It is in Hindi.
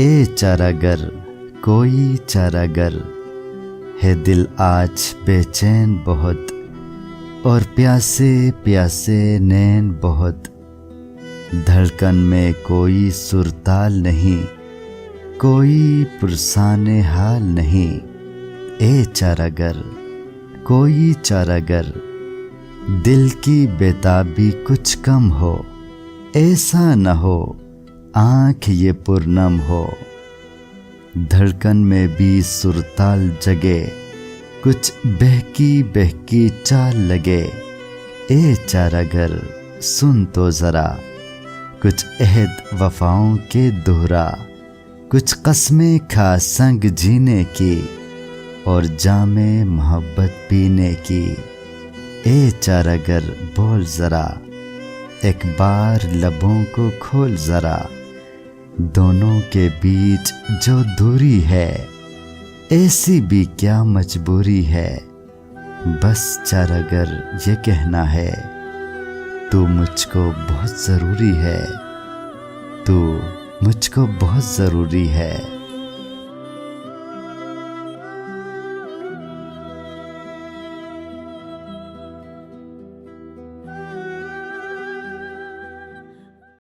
ए चारागर, कोई चारागर, है दिल आज बेचैन बहुत, और प्यासे प्यासे नैन बहुत। धड़कन में कोई सुरताल नहीं, कोई पुरसान हाल नहीं। ए चारागर, कोई चारागर, दिल की बेताबी कुछ कम हो, ऐसा न हो। आँख ये पूर्णम हो। धड़कन में भी सुरताल जगे। कुछ बहकी बहकी चाल लगे। ए चारागर सुन तो ज़रा। कुछ अहद वफाओं के दोहरा। कुछ कस्में खा संग जीने की। और जामे मोहब्बत पीने की। ए चारागर बोल ज़रा। एक बार लबों को खोल ज़रा। दोनों के बीच जो दूरी है, ऐसी भी क्या मजबूरी है? बस चारागर ये कहना है, तू मुझको बहुत ज़रूरी है। तू मुझको बहुत ज़रूरी है।